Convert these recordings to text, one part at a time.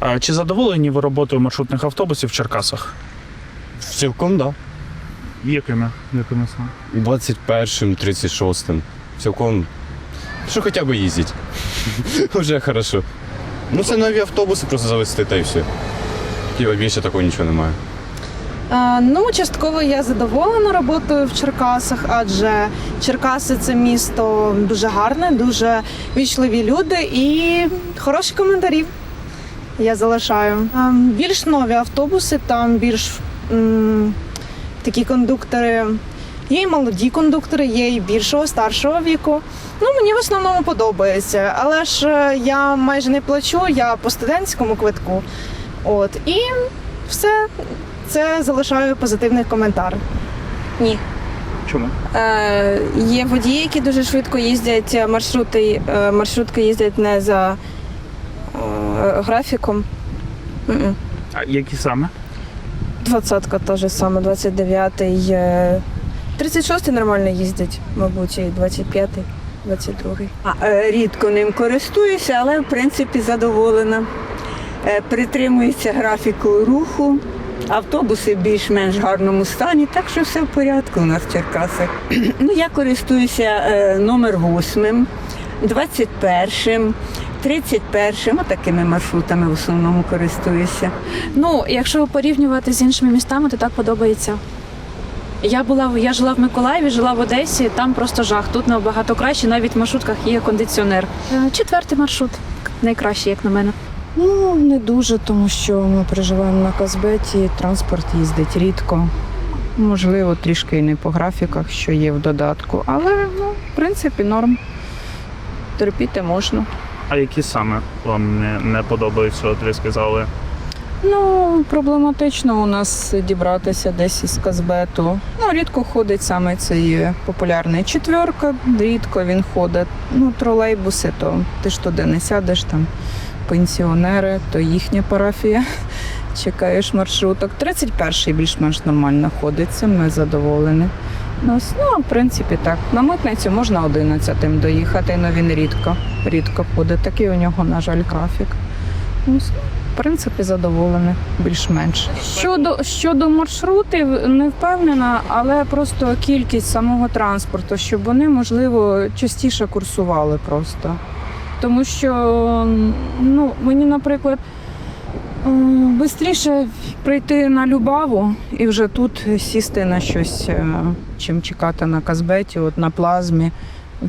А чи задоволені ви роботою маршрутних автобусів в Черкасах? Цілком, да. Якими? Якими саме? 21-м, 36-м. Цілком. Що хоча б їздять. Уже хорошо. Ну це нові автобуси просто завести та й все. І більше такого нічого немає. Е, Ну, частково я задоволена роботою в Черкасах, адже Черкаси це місто дуже гарне, дуже вічливі люди і хороші коментарі. Я залишаю. Е, Більш нові автобуси, там більш м, такі кондуктори. Є і молоді кондуктори, є і більшого, старшого віку. Ну, мені в основному подобається. Але ж е, я майже не плачу, я по студентському квитку. От, і все, це залишаю позитивний коментар. Ні. Чому? Е, є водії, які дуже швидко їздять е, маршрути, е, маршрутки їздять не за е, графіком. Мгм. А які саме? Двадцятка теж саме, 29-й. е, 36-й нормально їздять, мабуть, і 25-й, 22-й. А, е, Рідко ним користуюся, але в принципі задоволена. Е, Притримується графіку руху. Автобуси в більш-менш гарному стані, так що все в порядку у нас в Черкасах. Ну, я користуюся е, номер 8, 21, 31, такими маршрутами в основному користуюся. Ну, якщо порівнювати з іншими містами, то так подобається. Я була в- я жила в Миколаєві, жила в Одесі, там просто жах. Тут набагато краще, навіть в маршрутках є кондиціонер. Е, Четвертий маршрут найкращий, як на мене. Ну, не дуже, тому що ми проживаємо на Казбеті, транспорт їздить рідко. Можливо, трішки і не по графіках, що є в додатку, але ну, в принципі норм. Терпіти можна. А які саме вам не, не подобаються, от ви сказали? Ну, проблематично у нас дібратися десь із Казбету. Ну, рідко ходить саме цей популярний четверка, рідко він ходить. Ну, тролейбуси, то ти ж туди не сядеш там. Пенсіонери, то їхня парафія. Чекаєш маршруток. 31-й більш-менш нормально ходиться, ми задоволені. Ну, ну, в принципі, так. На митницю можна 11-м доїхати, але він рідко, рідко ходить. Такий у нього, на жаль, графік. Ось, в принципі, задоволені, більш-менш. Щодо, щодо маршрутів, не впевнена, але просто кількість самого транспорту, щоб вони, можливо, частіше курсували просто. Тому що ну, мені, наприклад, швидше прийти на Любаву і вже тут сісти на щось, е, чим чекати на Казбеті, от на плазмі.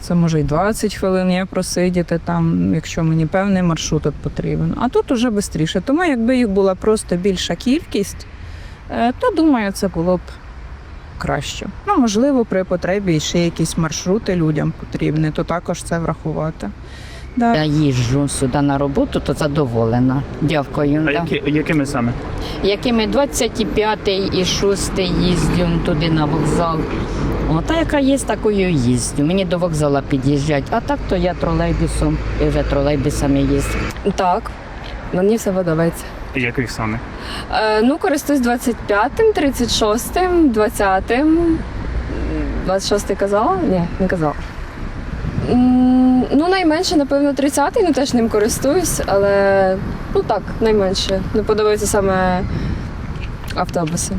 Це може й 20 хвилин я просидіти там, якщо мені певний маршрут потрібен. А тут уже швидше. Тому якби їх була просто більша кількість, е, то думаю, це було б краще. Ну, можливо, при потребі ще якісь маршрути людям потрібні, то також це врахувати. Да. Я їжджу сюди на роботу, то задоволена. Дякую. А да. які, якими саме? Якими 25-й і 6 їздю туди на вокзал. О, та яка є, такою їздю. Мені до вокзала під'їжджать, а так то я тролейбусом і вже тролейбусами їздю. Так, мені все подобається. Яких саме? Е, ну, користуюсь 25-м, 36-м, 20-м. 26-й казала? Ні, не казала. Ну, найменше, напевно, 30-й, ну теж ним користуюсь, але ну так, найменше. Не подобаються саме автобуси.